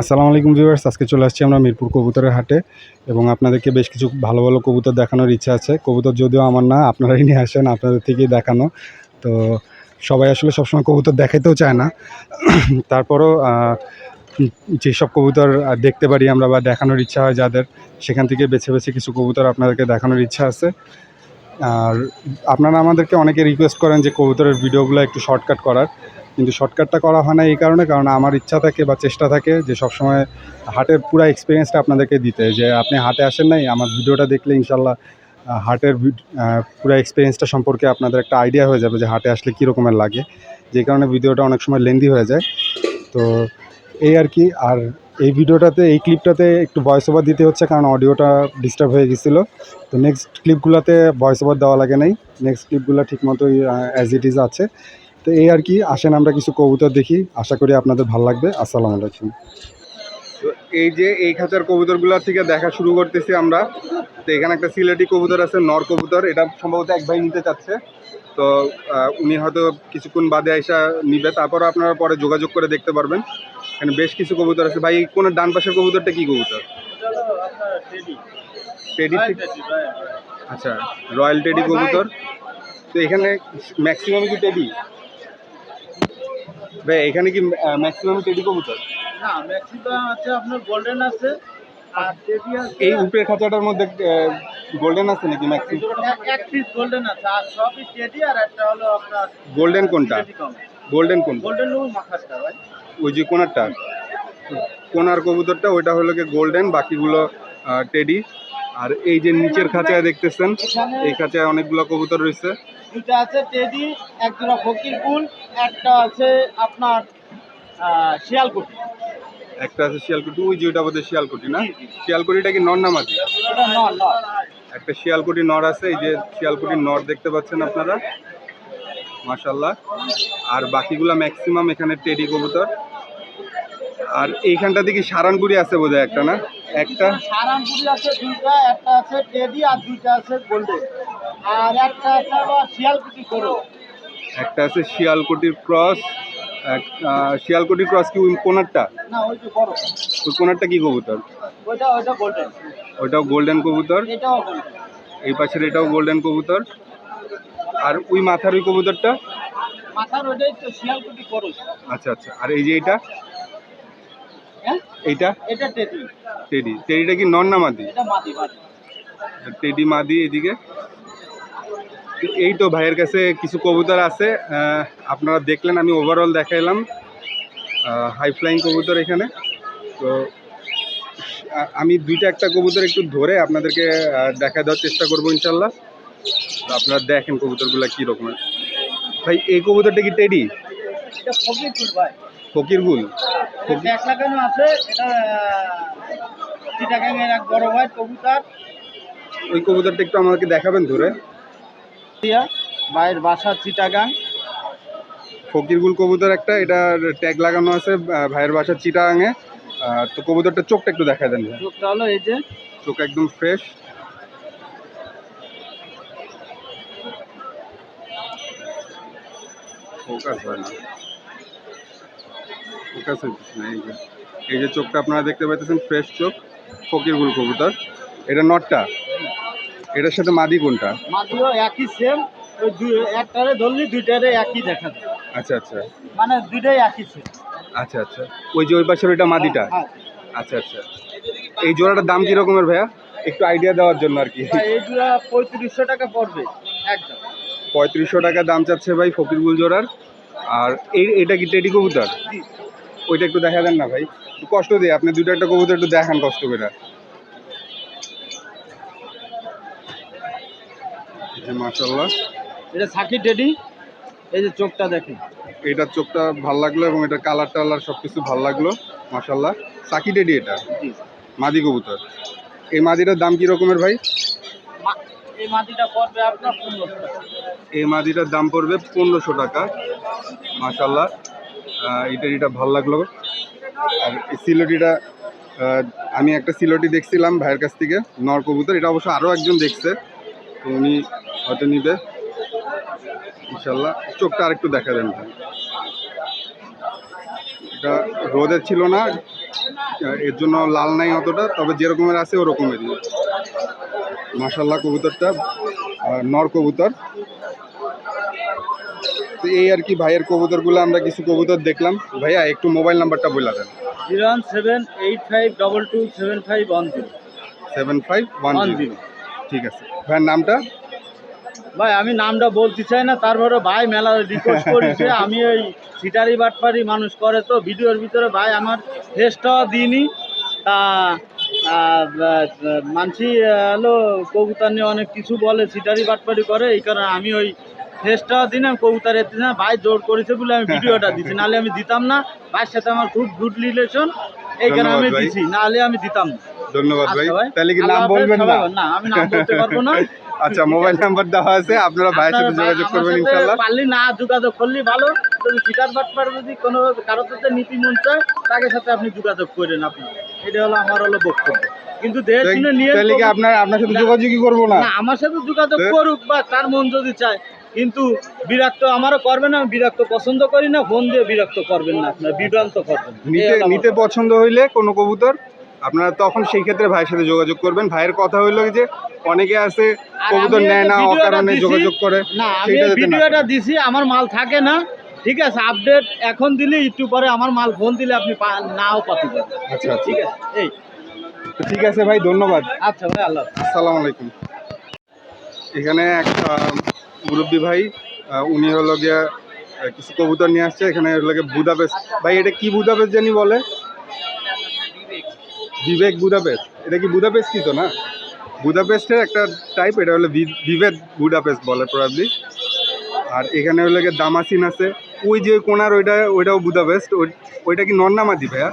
আসসালামু আলাইকুম ভিউয়ার্স, আজকে চলে আসছি আমরা মিরপুর কবুতরের হাটে এবং আপনাদেরকে বেশ কিছু ভালো ভালো কবুতর দেখানোর ইচ্ছা আছে। কবুতর যদিও আমার না, আপনারাই নিয়ে আসেন, আপনাদের থেকেই দেখানো। তো সবাই আসলে সবসময় কবুতর দেখাইতেও চায় না। তারপরও যেসব কবুতর দেখতে পারি আমরা বা দেখানোর ইচ্ছা হয় যাদের, সেখান থেকে বেছে বেছে কিছু কবুতর আপনাদেরকে দেখানোর ইচ্ছা আছে। আর আপনারা আমাদেরকে অনেকে রিকোয়েস্ট করেন যে কবুতরের ভিডিওগুলো একটু শর্টকাট করার। কিন্তু শর্টকাটটা করা হয় না এই কারণে, কারণ আমার ইচ্ছা থাকে বা চেষ্টা থাকে যে সবসময় হাটের পুরো এক্সপিরিয়েন্সটা আপনাদেরকে দিতে। যে আপনি হাটে আসেন নাই, আমার ভিডিওটা দেখলে ইনশাল্লাহ হাটের পুরো এক্সপিরিয়েন্সটা সম্পর্কে আপনাদের একটা আইডিয়া হয়ে যাবে যে হাটে আসলে কী রকমের লাগে। যে কারণে ভিডিওটা অনেক সময় লেন্দি হয়ে যায়। তো এই আর কি, আর এই ভিডিওটাতে, এই ক্লিপটাতে একটু ভয়েস ওভার দিতে হচ্ছে, কারণ অডিওটা ডিস্টার্ব হয়ে গেছিল। তো নেক্সট ক্লিপগুলোতে ভয়েস ওভার দেওয়া লাগে নাই। নেক্সট ক্লিপগুলো ঠিকমতোই অ্যাজ ইট ইজ আছে। তো এই আর কি আসেন আমরা কিছু কবুতর দেখি। আশা করি আপনাদের ভালো লাগবে। আসসালামু আলাইকুম। তো এই যে এই খাঁচার কবুতরগুলোর থেকে দেখা শুরু করতেছি আমরা। তো এখানে একটা সিলেটি কবুতর আছে নর কবুতর। এটা সম্ভবত এক ভাই নিতে চাচ্ছে। তো উনি হয়তো কিছুক্ষণ বাদে আইসা নিবে। তারপর আপনারা পরে যোগাযোগ করে দেখতে পারবেন। এখানে বেশ কিছু কবুতর আছে। ভাই কোন ডান পাশের কবুতরটা কি কবুতর? টেডি আচ্ছা রয়্যাল টেডি কবুতর। তো এখানে ম্যাক্সিমাম কি টেডি ভাই এখানে কি ম্যাক্সিমাম টেডি কবুতর? না ম্যাক্সিমাম আছে আপনার গোল্ডেন আছে আর টেডি আছে এই উপরের খাঁচাটার মধ্যে গোল্ডেন আছে নাকি ম্যাক্সিমাম এক- পিস গোল্ডেন আছে আর সবই টেডি আর একটা হলো আপনার গোল্ডেন কোনটা? গোল্ডেন কোনটা? গোল্ডেন ও মাখাসটা ভাই। ওই যে কোনারটা? কোনার কবুতরটা ওইটা হলো কি গোল্ডেন বাকিগুলো টেডি আর এই যে নিচের খাঁচায় দেখতেছেন এই খাঁচায় অনেকগুলো কবুতর রয়েছে। দুটা আছে টেডি এক জোড়া ফকির কুল একটা আছে আপনার শিয়ালকুটি একটা আছে শিয়ালকুটি ওই যে ওইটা বোধহয় শিয়ালকুটি না? শিয়ালকুটিটা কি নর না মাঝি এটা নন নন একটা শিয়ালকুটি নর আছে এই যে শিয়ালকুটির নর দেখতে পাচ্ছেন আপনারা? মাশাল্লাহ আর বাকিগুলা ম্যাক্সিমাম এখানে টেডি কবুতর। আর এইখানটা দেখি সারানপুরি আছে বোধহয় একটা না? একটা? সারানপুরি আছে দুইটা একটা আছে টেডি আর দুইটা আছে গোল্ডেন। আর একটা আছে আবার শিয়ালকুটি করো। একটা আছে শিয়ালকুটির ক্রস শিয়ালকুটির ক্রস কি কোনারটা না ওই যে বড়। ওই কোনারটা কি কবুতর? ওইটা ওইটা গোল্ডেন ওইটাও গোল্ডেন কবুতর? এটাও এই পাশের এটাও গোল্ডেন কবুতর? আর ওই মাথার ওই কবুতরটা? মাথার ওইটাই তো শিয়ালকুটি করো। আচ্ছা আচ্ছা। আর এই যে এইটা হ্যাঁ? এইটা? এটা টেডি টেডি টেডিটা কি নর না মাদি? এটা মাটি টেডি মাদি এদিকে? এই তো ভাইয়ের কাছে কিছু কবুতর আছে আপনারা দেখলেন আমি ওভারঅল দেখাইলাম হাই ফ্লাইং কবুতর এখানে। তো আমি দুইটা একটা কবুতর একটু ধরে আপনাদেরকে দেখা দেওয়ার চেষ্টা করব ইনশাল্লাহ তো আপনারা দেখেন কবুতরগুলো কী রকমের ভাই এই কবুতরটা কি টেডি? ফকির ফকিরগুল? কবুতর। ওই কবুতরটা একটু আমাকে দেখাবেন ধরে। ভাইয়ের বাসা চিটাগাং। ফকিরগুল কবুতর একটা এটা ট্যাগ লাগানো আছে ভাইয়ের বাসার চিটাঙে তো কবুতরটা চোখটা একটু দেখা দেন। চোখটা হলো এই যে। চোখ একদম ফ্রেশ ফোকাস হয় না। ফোকাস হচ্ছে না এই যে। এই যে চোখটা আপনারা দেখতে পাচ্ছেন ফ্রেশ চোখ ফকিরগুল কবুতর। এটা নটটা। এটার সাথে মাদি কোনটা? মাটিও একই সেম ওই দুই একটারে ধরলি দুইটারে একই দেখা যায়। আচ্ছা আচ্ছা। মানে দুইটাই একই সেম আচ্ছা আচ্ছা। ওই যে ওই পাশের ওইটা মাদিটা? হ্যাঁ আচ্ছা আচ্ছা। এই জোড়াটার দাম কি রকমের ভাইয়া? একটু আইডিয়া দেওয়ার জন্য আর কি। এই দুটা পঁয়ত্রিশশো টাকা পড়বে একদম। পঁয়ত্রিশশো টাকা দাম চাচ্ছে ভাই ফকিরগুল জোড়ার। আর এই এটা কি টেডি কবুতর? ওইটা একটু দেখা দেন না ভাই। কষ্ট দিয়ে আপনি দুটো একটা কবুতর একটু দেখান কষ্ট করে। মাশাল্লাহ এটা সাকি টেডি এই যে চোখটা দেখেন। চোখটা ভালো লাগল এবং এটার কালার টালার সব কিছু ভালো লাগল মাশাল্লাহ সাকি টেডি এটা? মাদি কবুতর। এই মাদিটার দাম কি রকমের ভাই? এই মাটিটা পড়বে আপনার পনেরোশো এই মাদিটার দাম পড়বে পনেরোশো টাকা মাশাল্লাহ এটা এটা ভালো লাগল। আর এই সিলোটিটা আমি একটা সিলোটি দেখছিলাম ভাইয়ের কাছ থেকে নর কবুতর। এটা অবশ্য আরও একজন দেখছে। তো উনি হয়তো নিবে ইনশাল্লাহ। চোখটা আরেকটু দেখা দেন এটা রোদের ছিল না। এর জন্য লাল নাই অতটা তবে যেরকমের আছে ওরকমেরই। মাশাল্লাহ কবুতরটা নর কবুতর। তো এই আর কি ভাইয়ের কবুতরগুলো আমরা কিছু কবুতর দেখলাম। ভাইয়া একটু মোবাইল নাম্বারটা বলে দেন। Zero one seven eight five double two seven five one zero. Seven five one zero. ঠিক আছে। ভাইয়ের নামটা? ভাই আমি নামটা বলতে চাই না তারপরে ভাই মেলা রিকোয়েস্ট করেছে আমি ওই সিটারি বাটপারি মানুষ করে তো ভিডিওর ভিতরে ভাই আমার ফেসটাও দিইনি। তা মানসি হলো কবুতর নিয়ে অনেক কিছু বলে সিটারি বাটপারি করে এই কারণে আমি ওই ফেসটাও দিই না কবুতর এতে না ভাই জোর করেছে বলে আমি ভিডিওটা দিচ্ছি নাহলে আমি দিতাম না। ভাইয়ের সাথে আমার খুব গুড রিলেশন এই কারণে আমি। দিছি নাহলে আমি দিতাম না। ধন্যবাদ ভাই। আচ্ছা তাহলে কি নাম বলবেন না? না আমি নাম বলতে পারব না। আচ্ছা মোবাইল নাম্বার দেওয়া আছে আপনারা ভাইয়ের সাথে যোগাযোগ করবেন সাথে ইনশাল্লাহ পারলে না যোগাযোগ করলে ভালো। তবে ফিটার বাটপার যদি কোনো কারোর সাথে নীতি মন চায় তাকে সাথে আপনি যোগাযোগ করেন আপনি। এটা হলো আমার হলো বক্তব্য। কিন্তু দেশ শুনে নিয়ে তাহলে কি আপনার আপনার সাথে না। যোগাযোগই করব না? না আমার সাথে যোগাযোগ? করুক বা তার মন যদি চায়। কিন্তু বিরক্ত আমারও করবে না আমি বিরক্ত পছন্দ করি না ফোন দিয়ে বিরক্ত করবেন না আপনার বিভ্রান্ত করবেন নিতে পছন্দ হইলে কোনো কবুতর আপনারা তখন সেই ক্ষেত্রে ভাইয়ের সাথে যোগাযোগ করবেন। ভাইয়ের কথা হইল যে অনেকে আছে কবুতর নেয় না অকারণে যোগাযোগ করে না আমি ভিডিওটা দিছি আমার মাল থাকে না ঠিক আছে? আপডেট এখন দিলে একটু পরে আমার মাল ফোন দিলে আপনি নাও পাতে পারেন আচ্ছা আচ্ছা। ঠিক আছে? এই। ঠিক আছে ভাই ধন্যবাদ। আচ্ছা ভাই আল্লাহ। আসসালামু আলাইকুম। এখানে একটা মুরব্বী ভাই উনি হলো গিয়া কিছু কবুতর নিয়ে আসছে এখানে হলো গিয়ে বুদাপেস্ট। ভাই এটা কি বুদাপেস্ট জানি বলে? বিবেক বুদাপেস্ট। এটা কি বুদাপেস্টই তো না? বুদাপেস্টের একটা টাইপ এটা হলো বিবেক বুদাপেস্ট বলে প্রবাবলি আর এখানে হলো গিয়ে দামাসিন আছে। ওই যে কোনার ওইটা ওইটাও বুদাপেস্ট। ওই- ওইটা কি নন্না মাদি ভাইয়া?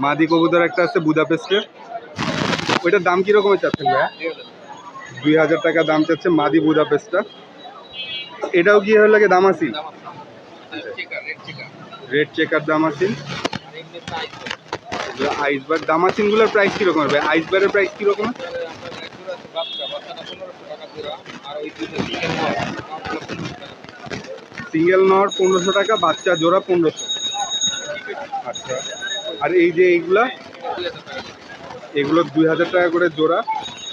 মাদি কবুতর একটা আছে বুদাপেস্টের। ওইটার দাম কীরকমের চাচ্ছেন ভাইয়া? দুই হাজার টাকা দাম চাচ্ছে মাদি বুদাপেস্টটা। এটাও গিয়ে হলো গিয়ে Damascene? Red checker Damascene. Ice bar দামাসিনগুলোর price কীরকম হবে? আইসবারের প্রাইস কীরকম? সিঙ্গেল নর পনেরোশো টাকা বাচ্চা জোড়া পনেরোশো। আচ্ছা। আর এই যে এইগুলা এগুলো দুই হাজার টাকা করে জোড়া।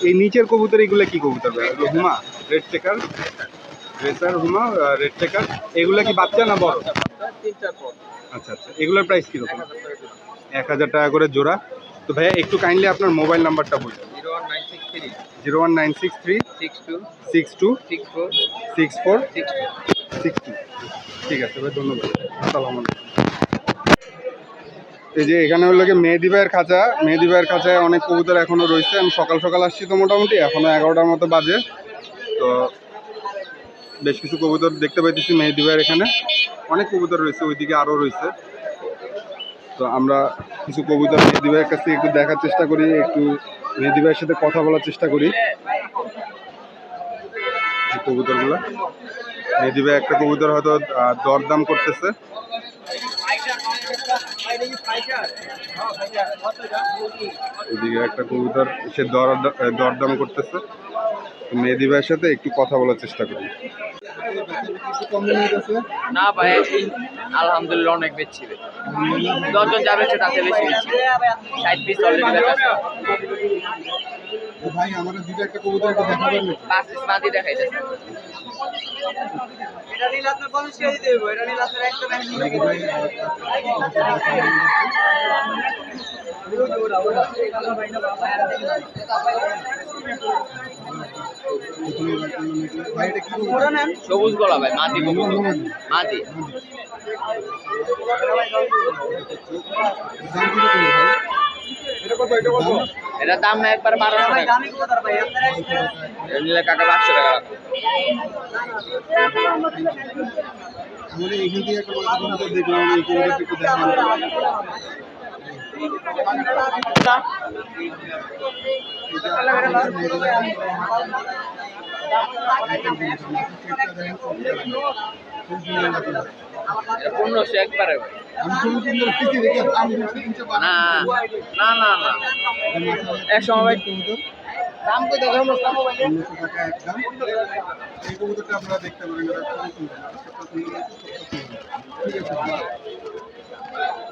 এই নিচের কবুতর এগুলো কি কবুতর homer? Red checker racer homer red checker এগুলো কি বাচ্চা না বড়? আচ্ছা আচ্ছা। এগুলোর প্রাইস কীরকম? এক হাজার টাকা করে জোড়া। তো ভাইয়া একটু কাইন্ডলি আপনার মোবাইল নাম্বারটা বলুন। Zero one nine six three. Six two. Six four. Six two. ঠিক আছে ভাই ধন্যবাদ। আসসালামু আলাইকুম। এই যে এখানে হলো কি মেহেদি ভাইয়ের খাঁচা। মেহেদি ভাইয়ের খাঁচায় অনেক কবুতর এখনও রয়েছে। আমি সকাল সকাল আসছি তো মোটামুটি এখনও এগারোটার মতো বাজে। তো বেশ কিছু কবুতর দেখতে পাইতেছি মেহেদি ভাইয়ের এখানে। অনেক কবুতর রয়েছে ওইদিকে আরও রয়েছে। তো আমরা কিছু কবিতা মেহেদি ভাইয়ের কাছ থেকে একটু দেখার চেষ্টা করি, একটু মেহেদি ভাইয়ের সাথে কথা বলার চেষ্টা করি। কবুতরগুলো। মেহেদি ভাই একটা কবুতর হয়তো দরদাম করতেছে। এদিকে একটা কবুতর, সে দর, দরদাম করতেছে। মেহেদি ভাইয়ের সাথে একটু কথা বলার চেষ্টা করি। না ভাই আলহামদুলিল্লাহ অনেক বেচছি দশজন যা বেচছে তাতে বেশি বেচছি ষাট পিস অলরেডি বেচা ভাই আমার দুটো একটা কবুতর একটু দেখাবেন পাঁচ পিস মাদি দেখাই যাচ্ছে ভাই এটা কি সবুজ গলা ভাই কবুতর। মাদি এটা দাম একবার বারোশো নিলে কাকা পাঁচশো টাকা দেখলাম। পনেরোশো একবারে না না না। না এক সময় দাম কত দেখতে পারেন ঠিক আছে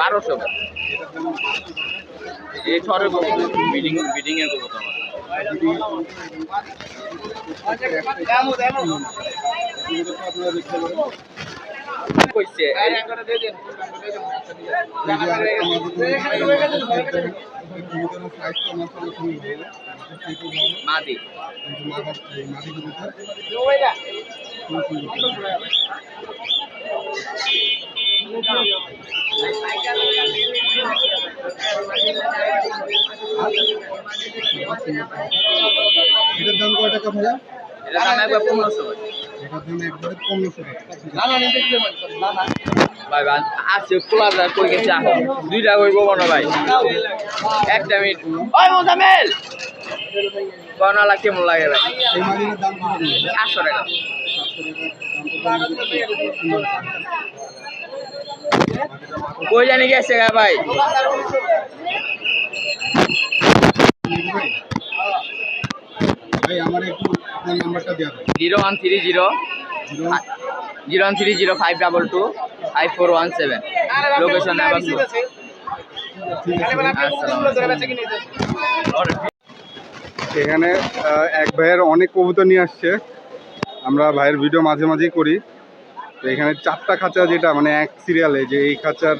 বারোশো। এই ছড়ের বিল্ডিং বিল্ডিং এর করব তোমার কইছে মাদি এটার দাম কয় টাকা ভাইয়া? এটা দাম একবার পনেরোশো এটার দাম একবারে পনেরোশো টাকা ভাই ভাই আছে কই গেছে দুইটা কইব মনে ভাই। একটা মিনিট। ওই মোজামেল কেমন লাগে ভাই? কই জানি গেছে ভাই? Zero one three zero. Zero one three zero five double two. Five four one seven location এখানে এক ভাইয়ের অনেক কবুতর নিয়ে আসছে। আমরা ভাইয়ের ভিডিও মাঝে মাঝেই করি। তো এখানে চারটা খাঁচা যেটা মানে এক সিরিয়ালে যে এই খাঁচার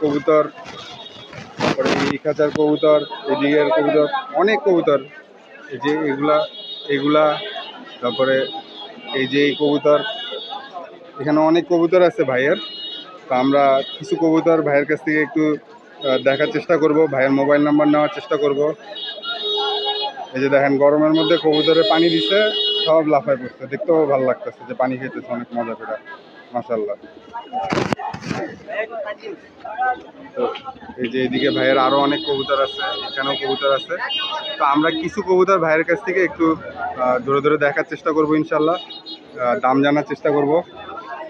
কবুতর তারপরে এই খাঁচার কবুতর এদিকের কবুতর অনেক কবুতর। এই যে এগুলা এগুলা তারপরে এই যে এই কবুতর এখানে অনেক কবুতর আছে ভাইয়ের। তো আমরা কিছু কবুতর ভাইয়ের কাছ থেকে একটু দেখার চেষ্টা করব। ভাইয়ের মোবাইল নাম্বার নেওয়ার চেষ্টা করব। এই যে দেখেন, গরমের মধ্যে কবুতরে পানি দিছে, সব লাফায় পড়ছে। দেখতেও ভালো লাগতেছে যে পানি খেতেছে, অনেক মজা করে। মাসাল্লাহ এই যে এদিকে ভাইয়ের আরও অনেক কবুতর আছে, এখানেও কবুতর আছে। তো আমরা কিছু কবুতর ভাইয়ের কাছ থেকে একটু ধরে ধরে দেখার চেষ্টা করব ইনশাল্লাহ দাম জানার চেষ্টা করব।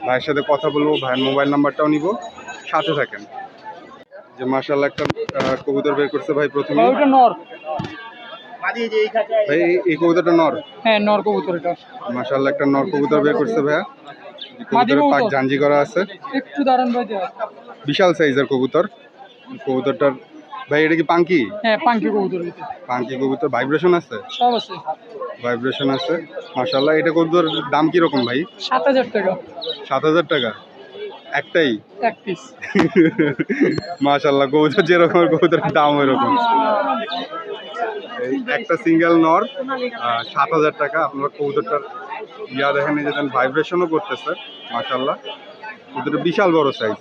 ভাইয়ের সাথে কথা বলব ভাইয়ের মোবাইল নাম্বারটাও নিব সাথে থাকেন। যে মার্শাল্লাহ একটা কবুতর বের করছে ভাই প্রথমে। নর। ভাই এই- কবুতরটা নর? হ্যাঁ নর কবুতর এটা। মাশাআল্লাহ একটা নর কবুতর বের করছে ভাইয়া। কবুতরের পাক। ঝাঞ্জি করা আছে। একটু দাঁড়ান ভাই বিশাল সাইজের কবুতর। কবুতরটার ভাই এটা কি পাঙ্কি? হ্যাঁ পাঙ্কি কবুতর পাঙ্কি কবুতর ভাইব্রেশন আছে? সব আছে। ভাইব্রেশন আছে। মাশাআল্লাহ এটা কবুতর দাম কি রকম ভাই? সাত হাজার টাকা। সাত হাজার টাকা? একটাই? এক পিস মাশাআল্লাহ কবুতর যেরকম কবুতরের দাম ওই রকম এই একটা সিঙ্গেল নর সাত হাজার টাকা। আপনার কবুতরটার ইয়া দেখেন যে ভাইব্রেশনও করতেছে মাশাআল্লাহ। কবুতরটা বিশাল বড় সাইজ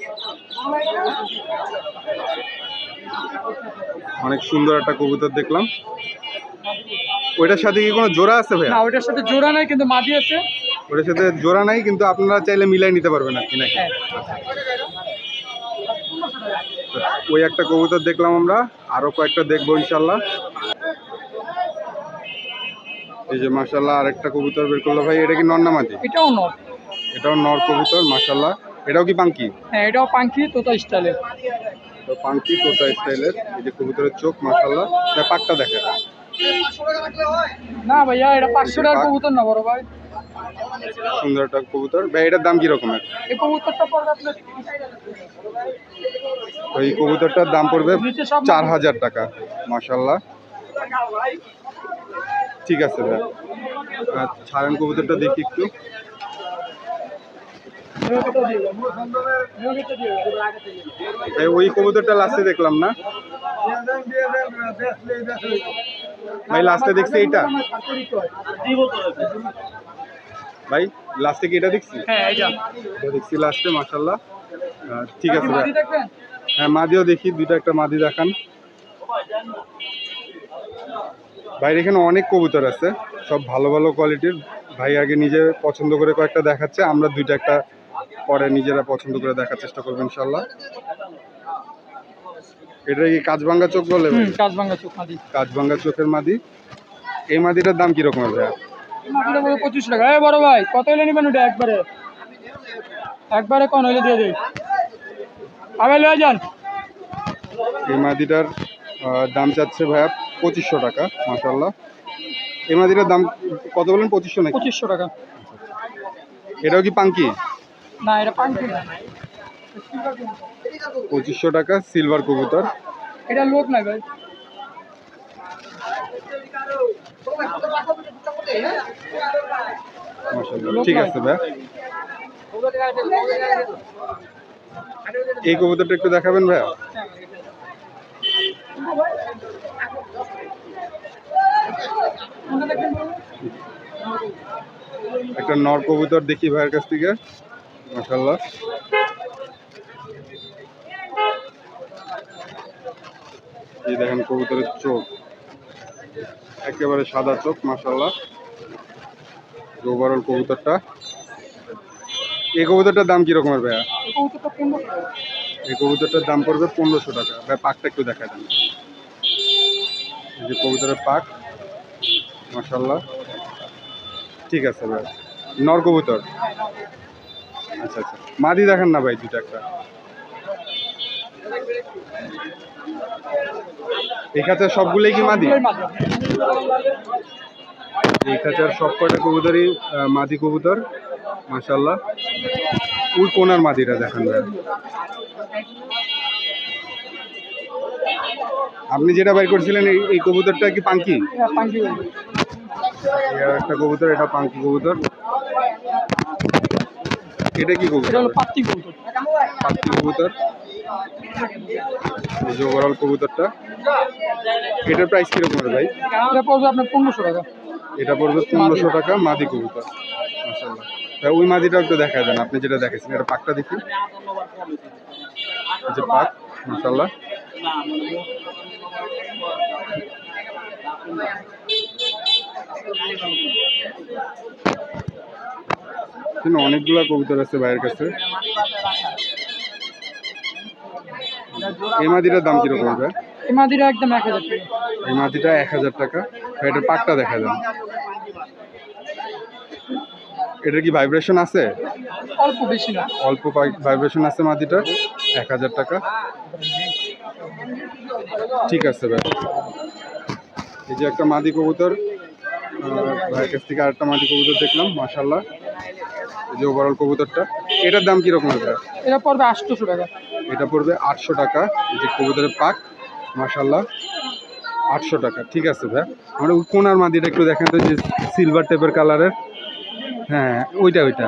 অনেক সুন্দর একটা কবুতর দেখলাম। ওইটার সাথে কি কোনো জোড়া আছে ভাইয়া? না ওইটার সাথে জোড়া নাই কিন্তু মাদি আছে। ওটার সাথে জোড়া নাই কিন্তু আপনারা চাইলে মিলাই নিতে পারবেন আর কি নাকি? হ্যাঁ। ওই একটা কবুতর দেখলাম আমরা আরও কয়েকটা দেখব ইনশাল্লাহ এই যে মাশাল্লাহ আরেকটা কবুতর বের করল ভাই এটা কি নর না মাদি? এটাও নর। এটাও নর কবুতর মাশাল্লাহ এটাও কি পাঙ্কি? হ্যাঁ এটাও পাঙ্কি তোতা স্টাইলের। তো পাঙ্কি তোতা স্টাইলের এই যে কবুতরের চোখ মাশাল্লাহ এটা পাকটা দেখে না ভাইয়া এটা পাঁচশো টাকার কবুতর না বড় ভাই। সুন্দর একটা কবুতর। ভাই এটার দাম কি রকমের এই কবুতরটা পড়বে আপনার ওই কবুতরটার দাম পড়বে চার হাজার টাকা ঠিক আছে ভাই। আর ছাড়েন কবুতরটা দেখি একটু। ওই কবুতরটা লাস্টে দেখলাম না? ভাই লাস্টে দেখছি এইটা? ভাই লাস্টে কি এটা দেখছি? হ্যাঁ এটা এটা দেখছি লাস্টে মাশাল্লাহ আহ, ঠিক আছে ভাই। হ্যাঁ মাদিও দেখি দুইটা একটা মাদি দেখান। বাইরে এখানে অনেক কবুতর আছে সব ভালো ভালো কোয়ালিটির ভাই আগে নিজে পছন্দ করে কয়েকটা দেখাচ্ছে আমরা দুইটা একটা পরে নিজেরা পছন্দ করে দেখার চেষ্টা করব ইনশাল্লাহ এটা কি কাজভাঙ্গা চোখ বলে? কাজভাঙ্গা চোখ মাদি। কাজভাঙ্গা চোখের মাদি। এই মাদিটার দাম কিরকমের ভাইয়া পঁচিশ টাকা। এই বড় ভাই কত হলে নেবেন ওটা একবারে? একবারে কোন হইলে দিয়ে দিই। লয়ে যান। এই মাদিটার দাম চাচ্ছে ভাইয়া পঁচিশশো টাকা মাসাল্লাহ এই মাদিটার দাম কত বলেন পঁচিশশো নাকি? পঁচিশশো টাকা। এটাও কি পাঙ্কি? না এটা পাঙ্কি না পঁচিশশো টাকা সিলভার কবুতর। এটা লোক নাই ভাই। ঠিক আছে ভাইয়া এই কবুতরটা একটু দেখাবেন ভাইয়া একটা নর কবুতর দেখি ভাইয়ের কাছ থেকে। মাসাল্লাহ এই দেখেন কবুতরের চোখ। একেবারে সাদা চোখ মাসাল্লাহ ওভারঅল কবুতরটা। এই কবুতরটার দাম কিরকমের ভাইয়া? এই কবুতরটার দাম পড়বে পনেরোশো টাকা। ভাই পাকটা একটু দেখা দেন। যে কবুতরের পাক মাসাল্লাহ ঠিক আছে ভাই। নর কবুতর। আচ্ছা আচ্ছা। মাদি দেখান না ভাই দুটো একটা। এই খাঁচার সবগুলোই কি মাদি? এই খাঁচার সব কটা কবুতরই মাদি কবুতর? মাসাল্লাহ ওই কোনার মাদিটা দেখান ভাই। আপনি যেটা বাইর করছিলেন এই কবুতরটা কি পাঙ্কি? আর একটা কবুতর এটা পাঙ্কি কবুতর। এটা কি কবুতর? এটা হলো পাত্তি কবুতর। পাঙ্কি কবুতর। এই যে ওভারঅল কবুতরটা। এটার প্রাইস কীরকম হবে ভাই? এটা পড়বে আপনার পনেরোশো টাকা। এটা পড়বে পনেরোশো টাকা মাদি কবুতর। মাসাল্লাহ তা ওই মাদিটা একটু দেখা দেন আপনি যেটা দেখেছেন। এটা পাকটা দেখি। যে পাক মাসাল্লাহ এখানে অনেকগুলো কবুতর আছে ভাইয়ের কাছে। এই মাদিটার দাম কীরকম হবে এই মাদিটা একদম এক হাজার টাকা। এই মাটিটা এক হাজার টাকা। এটার পাকটা দেখা যান এটা কি ভাইব্রেশন আছে? অল্প বেশি না। অল্প ভাইব্রেশন আছে মাটিটার এক হাজার টাকা। ঠিক আছে ভাই। এই যে একটা মাদি কবুতর ভাইয়ের কাছ থেকে আরেকটা মাদি কবুতর দেখলাম মাশাল্লাহ এই যে ওভারঅল কবুতরটা এটার দাম কীরকম হবে? এটা পড়বে আটশোশো টাকা। এটা পড়বে আটশো টাকা যে কবুতরের পাক মাশাল্লাহ আটশো টাকা। ঠিক আছে ভাই আমরা কোনার মাদিটা একটু দেখেন তো যে সিলভার টাইপের কালারের হ্যাঁ ওইটা ওইটা।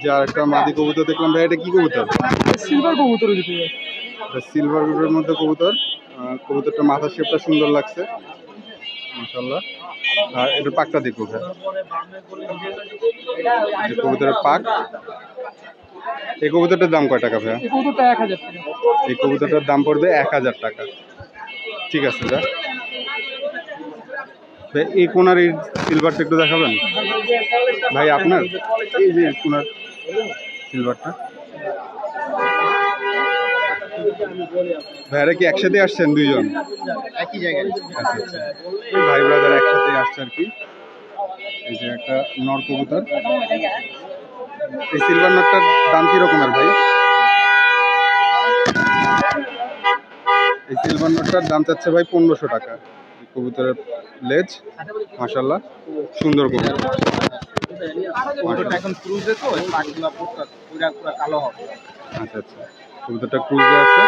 যে আর একটা মাদি কবুতর দেখলাম ভাই এটা কি কবুতর? সিলভার কবুতর সিলভার রুটের মধ্যে কবুতর কবুতরটা মাথার শেপটা সুন্দর লাগছে মাশাল্লাহ আর এটার পাকটা দেখব ভাই কবুতরের পাক। এই কবুতরটার দাম কয় টাকা ভাইয়া? এই কবুতরটা এক হাজার টাকা। এই কবুতরটার দাম পড়বে এক হাজার টাকা। ঠিক আছে ভাই, এই কোনার এই সিলভারটা একটু দেখাবেন? ভাই আপনার? এই যে কোনার সিলভারটা ভাইয়ারা কি একসাথে আসছেন দুইজন? একই জায়গায়। আচ্ছা আচ্ছা। ভাই ব্রাদার একসাথে আসছে আর কি। এই যে একটা নর কবুতর। এই সিলভার নটটার দাম কি রকমের ভাই? এই সিলভার নটটার দাম চাচ্ছে ভাই পনেরোশো টাকা। কবুতরের লেজ মাশাল্লাহ সুন্দর কবুতর। এখন ক্রুজে তো কালো হবে। আচ্ছা আচ্ছা। কবুতরটা ক্রুজে আছে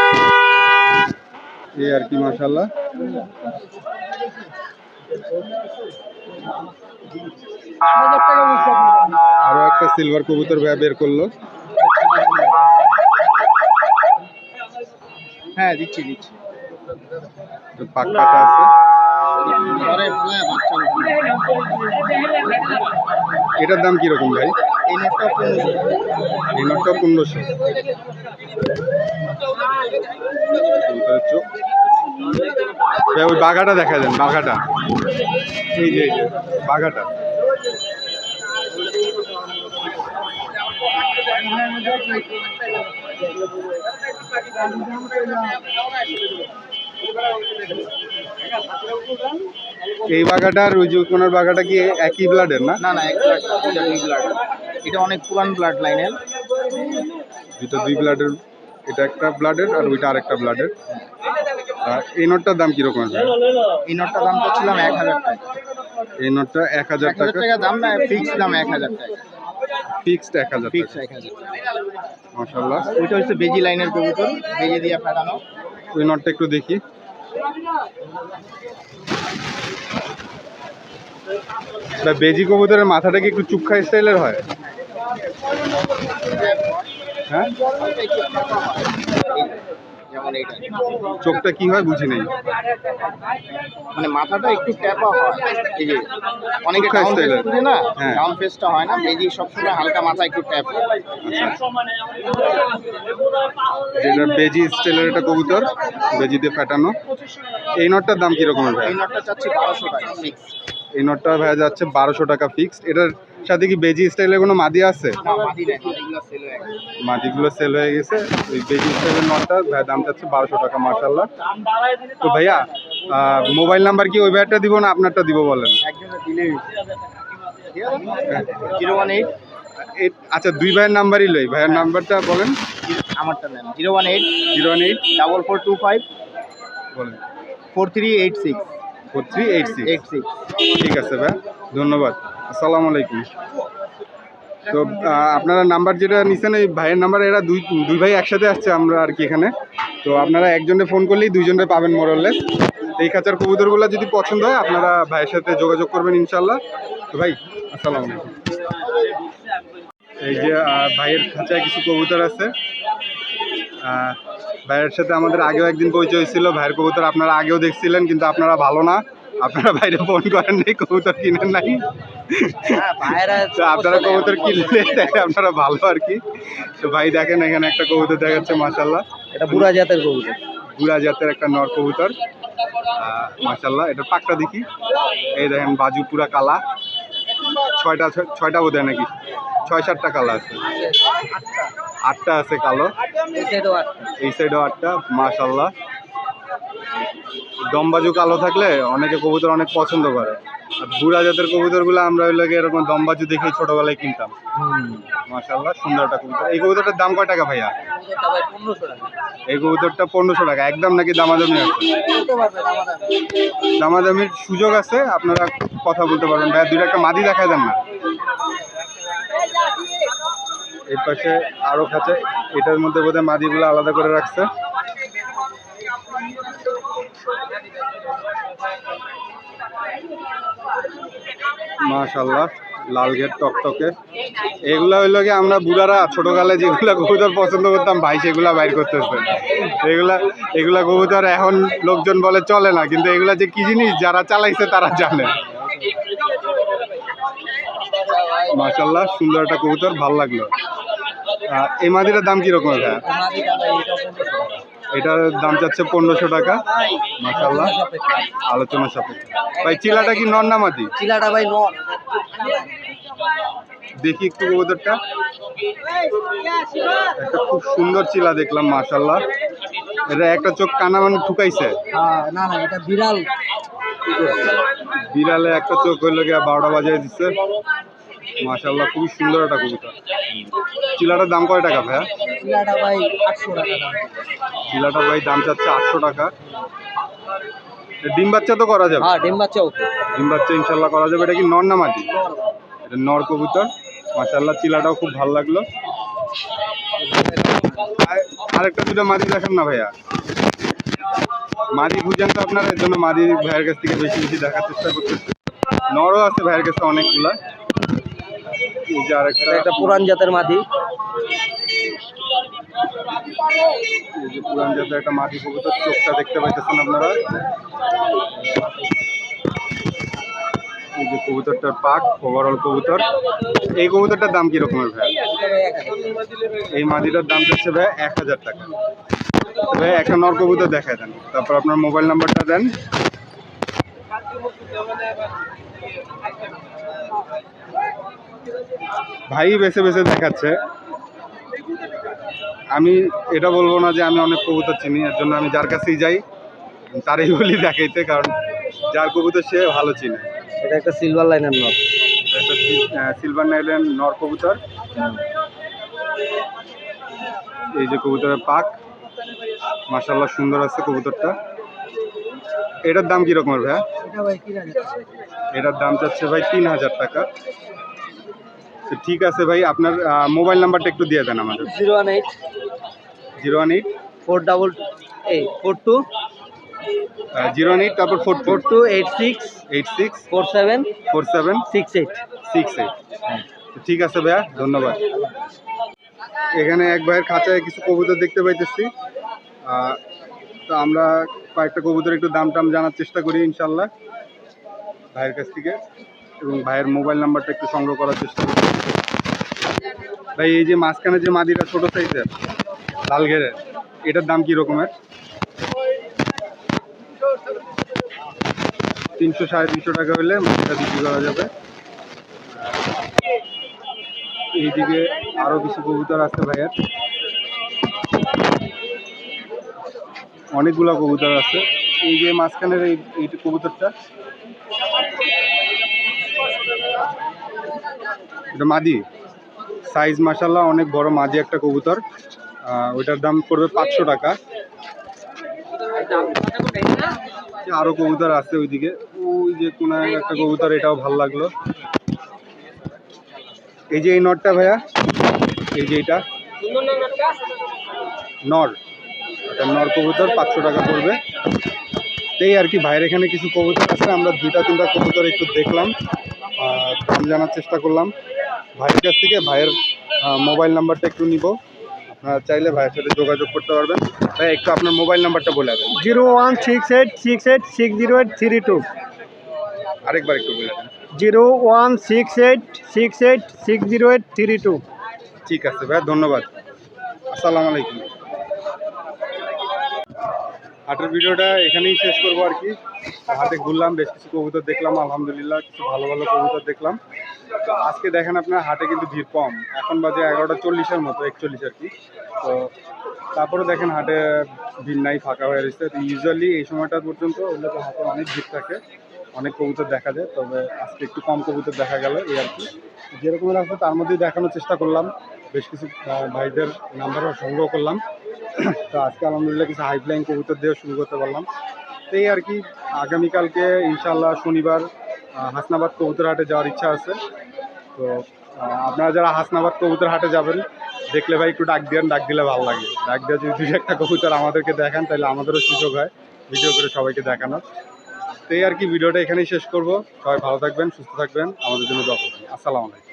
এই আর কি আপনাকে আরও একটা সিলভার কবুতর ভাইয়া বের করল। হ্যাঁ দিচ্ছি দিচ্ছি। পাক কাটা আছে। এটার দাম কীরকম ভাই? এই নেটটা পনেরোশো এই নোটটা পনেরোশো ওই বাঘাটা দেখা দেন বাঘাটা। এই যে বাঘাটা। এই বাঘাটা আর ওই যে কোনার বাঘাটা কি একই ব্লাডের না? না না এক ব্লাড দুই ব্লাড এটা অনেক পুরান ব্লাড লাইনের দুটো দুই ব্লাডের এটা একটা ব্লাডের আর ওইটা আরেকটা ব্লাডের আর এই নোটটার দাম কীরকম আছে? এই নোটটার দাম ছিলাম এক হাজার টাকা। এই নোটটা এক হাজার এক টাকা। দাম না ফিক্স দাম এক হাজার টাকা। ফিক্সড এক হাজার ফিক্স টাকা। এক হাজার ওইটা হচ্ছে বেজি লাইনের কবুতর বেজে দিয়ে ফাটানো। ওই নোটটা একটু দেখি। বেজি কবুতরের মাথাটা কি একটু চুপখা স্টাইলের হয়? হ্যাঁ? চোখটা কি হয় বুঝি নাই। মানে মাথাটা একটু ট্যাপা হয়। এই যে অনেকে ডাউন ফেস বুঝে না? হ্যাঁ। ডাউন ফেসটা হয় না বেজি সবসময় হালকা মাথা একটু ট্যাপ হয়। যেটা বেজি স্টাইলের একটা কবুতর বেজিতে ফাটানো। এই নটটার দাম কীরকম ভাই এই নটটা চাচ্ছি বারোশো টাকা ফিক্স এই নটটা ভাইয়া যাচ্ছে বারোশো টাকা ফিক্সড এটার সাথে কি বেজি স্টাইলের কোনো মাদি আছে? না মাদি নেই সেল হয়ে গেছে। হয়ে ওই বেজি স্টাইলের নটটা ভাই দাম চাচ্ছে বারোশো টাকা মার্শাল্লাহ তো ভাইয়া মোবাইল নাম্বার কি ওই ভাইয়ারটা দিব না আপনারটা দিব বলেন? Zero one eight. এই- আচ্ছা দুই ভাইয়ের নাম্বারই লই। ভাইয়ের নাম্বারটা বলেন। আমারটা নেন। Zero one eight. Zero one eight. Double four two five. বলেন। Four three eight six. Four three eight six. Eight six. ঠিক আছে ভাই। ধন্যবাদ। আসসালামু আলাইকুম। তো আপনারা নাম্বার যেটা নিছেন, এই ভাইয়ের নাম্বার, এরা দুই দুই ভাই একসাথে আসছে আমরা আর কি এখানে। তো আপনারা একজনে ফোন করলেই দুইজনে পাবেন মোরলে এই খাঁচার কবুতরগুলো যদি পছন্দ হয়, আপনারা ভাইয়ের সাথে যোগাযোগ করবেন ইনশাল্লাহ তো ভাই, আসসালামু আলাইকুম। এই যে ভাইয়ের খাঁচায় কিছু কবুতর আছে। ভাইয়ের সাথে আমাদের আগেও একদিন পরিচয় ছিল ভাইয়ের কবুতর আপনারা আগেও দেখছিলেন, কিন্তু আপনারা ভালো না। আপনারা বাইরে ফোন করেন নাই কবুতর কিনেন নাই। তো আপনারা কবুতর কিনলে আপনারা ভালো আর কি। তো ভাই দেখেন এখানে একটা কবুতর দেখাচ্ছে মাসাল্লাহ এটা বুড়া জাতের কবুতর। বুড়া জাতের একটা নর কবুতর। মাসাল্লাহ এটা পাকটা দেখি। এই দেখেন বাজু পুরা কালা। ছয়টা ছয়টা বোধ নাকি? ছয় সাতটা কালা আছে। আটটা আছে কালো। এই সাইডেও আটটা। মাশাল্লাহ দমবাজু কালো থাকলে অনেকে কবুতর অনেক পছন্দ করে। আর বুড়া জাতের কবুতরগুলো আমরা ওই লাগে এরকম দমবাজু দেখেই ছোটবেলায় কিনতাম। মাশাল্লাহ সুন্দর একটা কবুতর। এই কবুতরটার দাম কয় টাকা ভাইয়া? এই কবুতরটা পনেরোশো টাকা। একদম নাকি দামাদামি আছে? দামাদামির সুযোগ আছে আপনারা কথা বলতে পারবেন। ভাইয়া দুইটা একটা মাদি দেখায় দেন না। এর পাশে আরও খাঁচে। এটার মধ্যে বোধহয় মাদিগুলো আলাদা করে রাখছে। মাশাল্লাহ লাল গেট টকটকে। এগুলা হইল কি আমরা বুড়ারা ছোটকালে যেগুলা কবুতর পছন্দ করতাম, ভাই সেগুলা বাইর করতেছে। এগুলা এগুলা কবুতর এখন লোকজন বলে চলে না, কিন্তু এগুলা যে কি জিনিস যারা চালাইছে তারা জানে। মাশাল্লাহ সুন্দর একটা কবুতর, ভালো লাগল। এই মাদিটার দাম কীরকম ভাইয়া এটার দাম চাচ্ছে পনেরোশো টাকা। মাশাল্লাহ আলোচনা সাপেক্ষে। ভাই চিলাটা কি নন না মাদি চিলাটা ভাই নন দেখি একটু কবুতরটা। একটা খুব সুন্দর চিলা দেখলাম মাশাল্লাহ এটা একটা চোখ কানা মানে ঠুকাইছে। না না এটা বিড়াল। বিড়ালে একটা চোখ হইল গিয়া বারোটা বাজিয়ে দিচ্ছে মাশাল্লাহ খুবই সুন্দর একটা কবুতর। চিলাটার দাম কয় টাকা ভাইয়া? চিলাটা ভাই আটশো টাকা দাম। চিলাটা ভাই দাম চাচ্ছে আটশো টাকা। ডিম বাচ্চা তো করা যাবে? হ্যাঁ ডিম বাচ্চা ওকে। ডিম বাচ্চা ইনশাল্লাহ করা যাবে। এটা কি নর না মাটি? এটা নর কবুতর। মাশাল্লাহ চিলাটাও খুব ভালো লাগল। আর- আরেকটা দুটো মাদি দেখান না ভাইয়া। মাদি বুঝেন তো আপনারা এর জন্য মাদি ভাইয়ের কাছ থেকে বেশি বেশি দেখার চেষ্টা করতেছে। নরও আছে ভাইয়ের কাছে অনেকগুলা। একটা পুরান জাতের মাদি পুরান জাতের একটা মাটি কবুতর, চোখটা দেখতে পাইতেছেন আপনারা? এই যে কবুতরটার পাক ওভারঅল কবুতর। এই কবুতরটার দাম কি রকমের ভাই? এই মাদিটার দাম যাচ্ছে ভাই এক হাজার টাকা। ভাই, একটা নর কবুতর দেখায় দেন। তারপর আপনার মোবাইল নাম্বারটা দেন। ভাই বেছে বেছে দেখাচ্ছে। আমি এটা বলব না যে আমি অনেক কবুতর চিনি এর জন্য আমি যার কাছেই যাই তারই বলি দেখাইতে কারণ যার কবুতর সে ভালো চিনে। এটা একটা সিলভার লাইনের একটা সিলভার নাইলেন নর কবুতর। এই যে কবুতরের পাক মাশাল্লাহ সুন্দর আছে কবুতরটা। এটার দাম কি রকমের ভাইয়া এটার দাম চাচ্ছে ভাই তিন হাজার টাকা। ঠিক আছে ভাই আপনার মোবাইল নাম্বারটা একটু দিয়ে দেন আমাদের। Zero one eight zero one eight four double এই four two zero one eight তারপর four four two eight six eight six four seven four seven six eight. Six eight. ঠিক আছে ভাইয়া ধন্যবাদ। এখানে এক ভাইয়ের খাঁচায় কিছু কবুতর দেখতে পাইতেছি। তো আমরা কয়েকটা কবুতর একটু দাম টাম জানার চেষ্টা করি ইনশাল্লাহ। ভাইয়ের কাছ থেকে। এবং ভাইয়ের মোবাইল নাম্বারটা একটু সংগ্রহ করার চেষ্টা করি ভাই, এই যে মাঝখানে যে মাদিটা ছোট সাইজের, লাল ঘেরের, এটার দাম কি রকমের? তিনশো সাড়ে তিনশো টাকা হলে মাছটা বিক্রি করা যাবে। এইদিকে আরও কিছু কবুতর আছে ভাইয়ের। অনেকগুলা কবুতর আছে। এই যে মাঝখানের এই কবুতরটা এটা মাদি। সাইজ মাসাল্লাহ অনেক বড় মাদি একটা কবুতর। ওইটার দাম পড়বে পাঁচশো টাকা। আরও কবুতর আছে ওইদিকে। ওই যে কোন একটা কবুতর, এটাও ভালো লাগল। এই যে এই নটটা ভাইয়া, এই যে এটা নর। এটা নর কবুতর, পাঁচশো টাকা পড়বে। এই আর কি, ভাইয়ের এখানে কিছু কবুতর আছে, আমরা দুটা তিনটা কবুতর একটু দেখলাম। জানার চেষ্টা করলাম। ভাইয়ের কাছ থেকে ভাইয়ের মোবাইল নাম্বারটা একটু নিব। আপনারা চাইলে ভাইয়ের সাথে যোগাযোগ করতে পারবেন। ভাই একটু আপনার মোবাইল নাম্বারটা বলে দেবেন zero one six eight six eight six zero eight three two. আরেকবার একটু বলে দেন। Zero one six eight six eight six zero eight three two. ঠিক আছে ভাই ধন্যবাদ। আসসালামু আলাইকুম। হাটের ভিডিওটা এখানেই শেষ করব আর কি। হাটে ঘুরলাম, বেশ কিছু কবুতর দেখলাম, আলহামদুলিল্লাহ, কিছু ভালো ভালো কবুতর দেখলাম। তো আজকে দেখেন আপনার হাটে কিন্তু ভিড় কম। এখন বাজে এগারোটা চল্লিশের মতো, একচল্লিশ আর কি। তো তারপরে দেখেন হাটে ভিড় নাই, ফাঁকা হয়ে রয়েছে। তো ইউজুয়ালি এই সময়টা পর্যন্ত ওগুলোতে হাটে অনেক ভিড় থাকে, অনেক কবুতর দেখা যায়। তবে আজকে একটু কম কবুতর দেখা গেল, এই আর কি। যেরকমের আছে তার মধ্যেই দেখানোর চেষ্টা করলাম। বেশ কিছু ভাইদের নাম্বারও সংগ্রহ করলাম। তো আজকে আলহামদুলিল্লাহ কিছু হাইফ্লাইন কবুতর দিয়ে শুরু করতে পারলাম। তো এই আর কি, আগামীকালকে ইনশাল্লাহ শনিবার হাসনাবাদ কবুতর হাটে যাওয়ার ইচ্ছা আছে। তো আপনারা যারা হাসনাবাদ কবুতর হাটে যাবেন, দেখলে ভাই একটু ডাক দিয়েন ডাক দিলে ভালো লাগে। ডাক দিয়ে যদি দুই একটা কবুতর আমাদেরকে দেখান, তাহলে আমাদেরও সুযোগ হয় ভিডিও করে সবাইকে দেখানোর। তো এই আর কি, ভিডিওটা এখানেই শেষ করব। সবাই ভালো থাকবেন, সুস্থ থাকবেন, আমাদের জন্য দোয়া করবেন। আসসালামু আলাইকুম।